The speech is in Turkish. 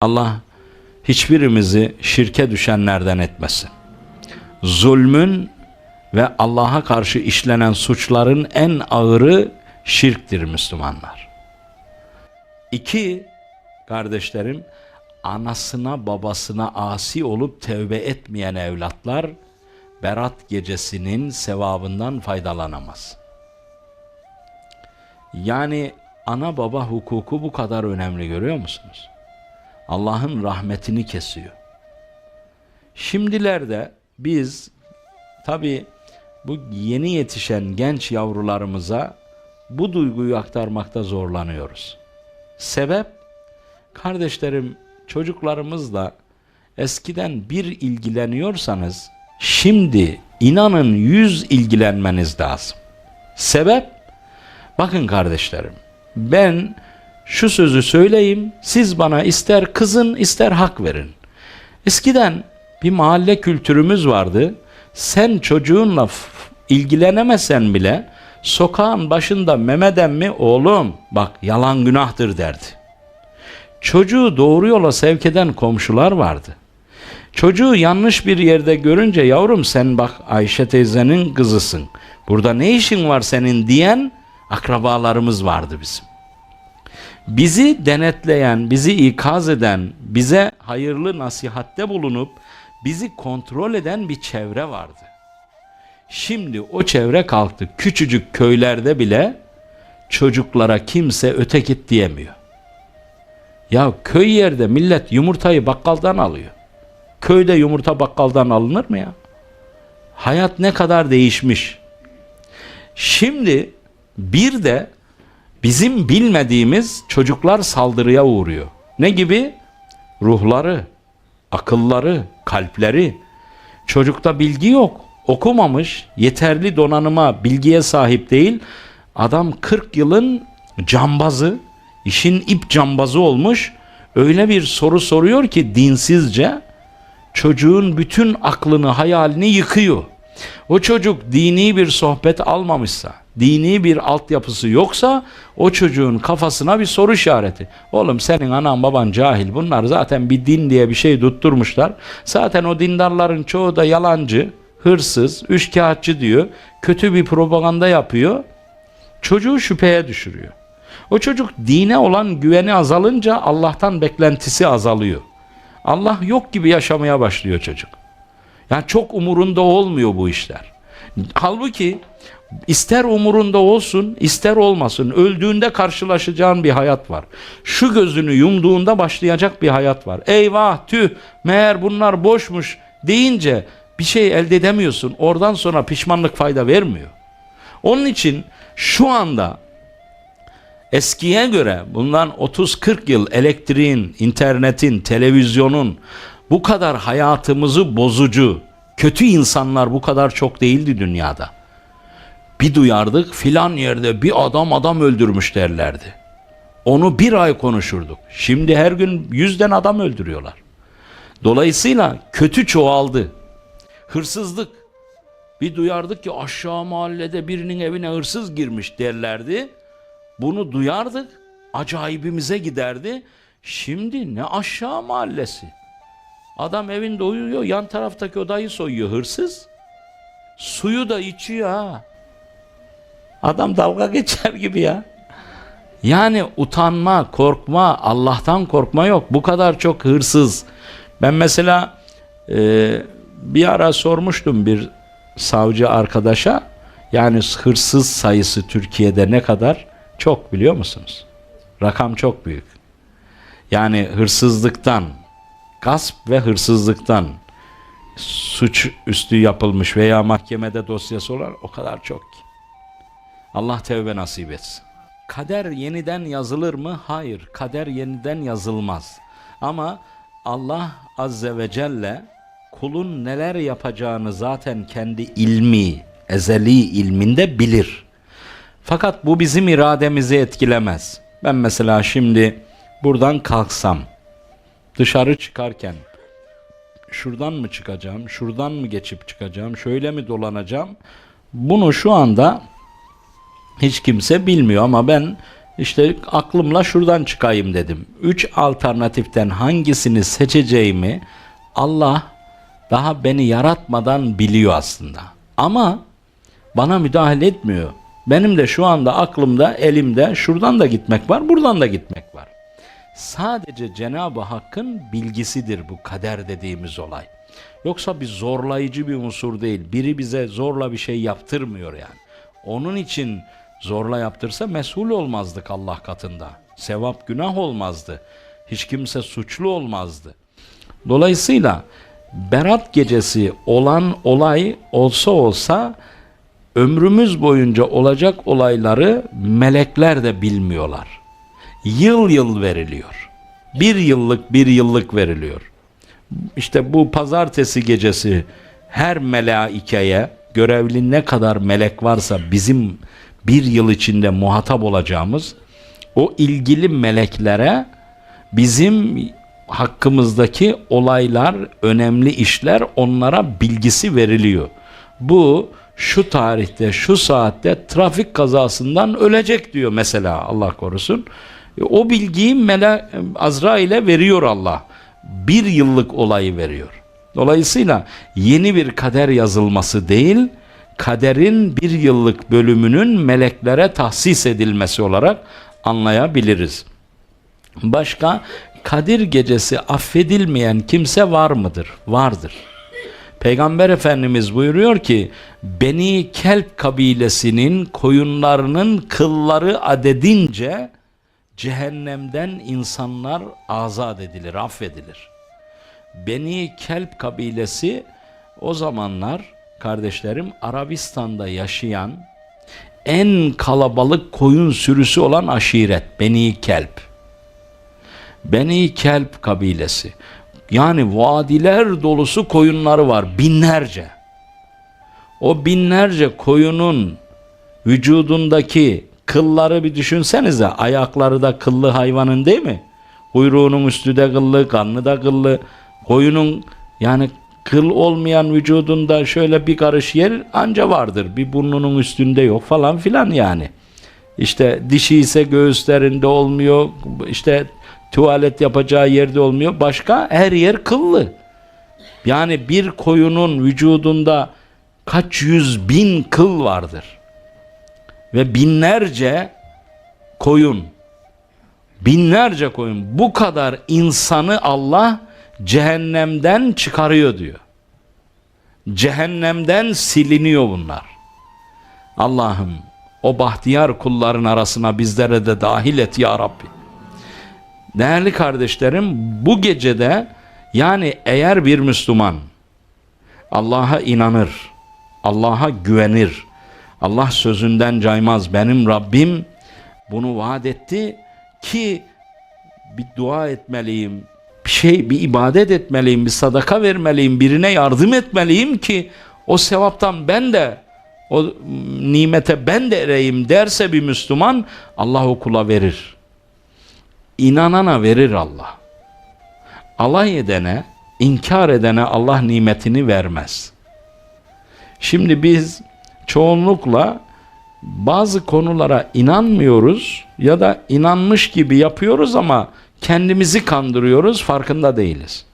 Allah hiçbirimizi şirke düşenlerden etmesin. Zulmün ve Allah'a karşı işlenen suçların en ağırı şirktir Müslümanlar. İki, kardeşlerim, anasına babasına asi olup tevbe etmeyen evlatlar, Berat gecesinin sevabından faydalanamaz. Yani ana baba hukuku bu kadar önemli görüyor musunuz? Allah'ın rahmetini kesiyor. Şimdilerde biz tabi bu yeni yetişen genç yavrularımıza bu duyguyu aktarmakta zorlanıyoruz. Sebep kardeşlerim çocuklarımızla eskiden bir ilgileniyorsanız şimdi inanın yüz ilgilenmeniz lazım. Sebep bakın kardeşlerim ben şu sözü söyleyeyim siz bana ister kızın ister hak verin. Eskiden bir mahalle kültürümüz vardı. Sen çocuğunla ilgilenemesen bile sokağın başında Mehmet emmi oğlum bak yalan günahtır derdi. Çocuğu doğru yola sevk eden komşular vardı. Çocuğu yanlış bir yerde görünce yavrum sen bak Ayşe teyzenin kızısın. Burada ne işin var senin diyen akrabalarımız vardı bizim. Bizi denetleyen, bizi ikaz eden, bize hayırlı nasihatte bulunup bizi kontrol eden bir çevre vardı. Şimdi o çevre kalktı. Küçücük köylerde bile çocuklara kimse öte git diyemiyor. Ya köy yerde millet yumurtayı bakkaldan alıyor. Köyde yumurta bakkaldan alınır mı ya? Hayat ne kadar değişmiş. Şimdi bir de bizim bilmediğimiz çocuklar saldırıya uğruyor. Ne gibi? Ruhları, akılları, kalpleri. Çocukta bilgi yok. Okumamış, yeterli donanıma, bilgiye sahip değil. Adam 40 yılın cambazı, işin ip cambazı olmuş. Öyle bir soru soruyor ki dinsizce çocuğun bütün aklını, hayalini yıkıyor. O çocuk dini bir sohbet almamışsa, dini bir altyapısı yoksa o çocuğun kafasına bir soru işareti. Oğlum senin anan baban cahil. Bunlar zaten bir din diye bir şey tutturmuşlar. Zaten o dindarların çoğu da yalancı, hırsız, üçkağıtçı diyor. Kötü bir propaganda yapıyor. Çocuğu şüpheye düşürüyor. O çocuk dine olan güveni azalınca Allah'tan beklentisi azalıyor. Allah yok gibi yaşamaya başlıyor çocuk. Yani çok umurunda olmuyor bu işler. Halbuki ister umurunda olsun ister olmasın öldüğünde karşılaşacağın bir hayat var. Şu gözünü yumduğunda başlayacak bir hayat var. Eyvah tüh meğer bunlar boşmuş deyince bir şey elde edemiyorsun. Oradan sonra pişmanlık fayda vermiyor. Onun için şu anda eskiye göre bundan 30-40 yıl elektriğin, internetin, televizyonun bu kadar hayatımızı bozucu, kötü insanlar bu kadar çok değildi dünyada. Bir duyardık filan yerde bir adam adam öldürmüş derlerdi. Onu bir ay konuşurduk. Şimdi her gün yüzden adam öldürüyorlar. Dolayısıyla kötü çoğaldı. Hırsızlık. Bir duyardık ki aşağı mahallede birinin evine hırsız girmiş derlerdi. Bunu duyardık. Acayibimize giderdi. Şimdi ne aşağı mahallesi. Adam evinde uyuyor, yan taraftaki odayı soyuyor hırsız. Suyu da içiyor ha. Adam dalga geçer gibi ya. Yani utanma, korkma, Allah'tan korkma yok. Bu kadar çok hırsız. Ben mesela e, bir ara sormuştum bir savcı arkadaşa. Yani hırsız sayısı Türkiye'de ne kadar? Çok biliyor musunuz? Rakam çok büyük. Yani hırsızlıktan, gasp ve hırsızlıktan suç üstü yapılmış veya mahkemede dosyası olan o kadar çok. Allah tevbe nasip etsin. Kader yeniden yazılır mı? Hayır. Kader yeniden yazılmaz. Ama Allah Azze ve Celle kulun neler yapacağını zaten kendi ilmi, ezeli ilminde bilir. Fakat bu bizim irademizi etkilemez. Ben mesela şimdi buradan kalksam, dışarı çıkarken şuradan mı çıkacağım, şuradan mı geçip çıkacağım, şöyle mi dolanacağım? Bunu şu anda hiç kimse bilmiyor ama ben İşte aklımla şuradan çıkayım dedim. Üç alternatiften hangisini seçeceğimi Allah daha beni yaratmadan biliyor aslında. Ama bana müdahale etmiyor. Benim de şu anda aklımda, elimde şuradan da gitmek var, buradan da gitmek var. Sadece Cenab-ı Hakk'ın bilgisidir bu kader dediğimiz olay. Yoksa bir zorlayıcı bir unsur değil. Biri bize zorla bir şey yaptırmıyor yani. Onun için zorla yaptırsa mesul olmazdık Allah katında. Sevap günah olmazdı. Hiç kimse suçlu olmazdı. Dolayısıyla Berat gecesi olan olay olsa olsa ömrümüz boyunca olacak olayları melekler de bilmiyorlar. Yıl yıl veriliyor. Bir yıllık bir yıllık veriliyor. İşte bu pazartesi gecesi her melaikeye görevli ne kadar melek varsa bizim bir yıl içinde muhatap olacağımız o ilgili meleklere bizim hakkımızdaki olaylar, önemli işler onlara bilgisi veriliyor. Bu şu tarihte, şu saatte trafik kazasından ölecek diyor mesela Allah korusun. E, O bilgiyi Mela Azrail'e veriyor Allah. Bir yıllık olayı veriyor. Dolayısıyla yeni bir kader yazılması değil, kaderin bir yıllık bölümünün meleklere tahsis edilmesi olarak anlayabiliriz. Başka Kadir gecesi affedilmeyen kimse var mıdır? Vardır. Peygamber Efendimiz buyuruyor ki Beni Kelp kabilesinin koyunlarının kılları adedince cehennemden insanlar azat edilir, affedilir. Beni Kelp kabilesi o zamanlar kardeşlerim Arabistan'da yaşayan en kalabalık koyun sürüsü olan aşiret Beni Kelp. Beni Kelp kabilesi. Yani vadiler dolusu koyunları var binlerce. O binlerce koyunun vücudundaki kılları bir düşünsenize. Ayakları da kıllı hayvanın değil mi? Kuyruğunun üstü de kıllı, karnı da kıllı. Koyunun yani kıl olmayan vücudunda şöyle bir karış yer anca vardır. Bir burnunun üstünde yok falan filan yani. İşte dişi ise göğüslerinde olmuyor. İşte tuvalet yapacağı yerde olmuyor. Başka her yer kıllı. Yani bir koyunun vücudunda kaç yüz bin kıl vardır. Ve binlerce koyun. Binlerce koyun. Bu kadar insanı Allah cehennemden çıkarıyor diyor. Cehennemden siliniyor bunlar. Allah'ım o bahtiyar kulların arasına bizlere de dahil et ya Rabbi. Değerli kardeşlerim bu gecede yani eğer bir Müslüman Allah'a inanır, Allah'a güvenir, Allah sözünden caymaz benim Rabbim bunu vaat etti ki bir dua etmeliyim, bir şey, bir ibadet etmeliyim, bir sadaka vermeliyim, birine yardım etmeliyim ki o sevaptan ben de o nimete ben de ereyim derse bir Müslüman Allah o kula verir. İnanana verir Allah. Alay edene, inkar edene Allah nimetini vermez. Şimdi biz çoğunlukla bazı konulara inanmıyoruz ya da inanmış gibi yapıyoruz ama kendimizi kandırıyoruz farkında değiliz.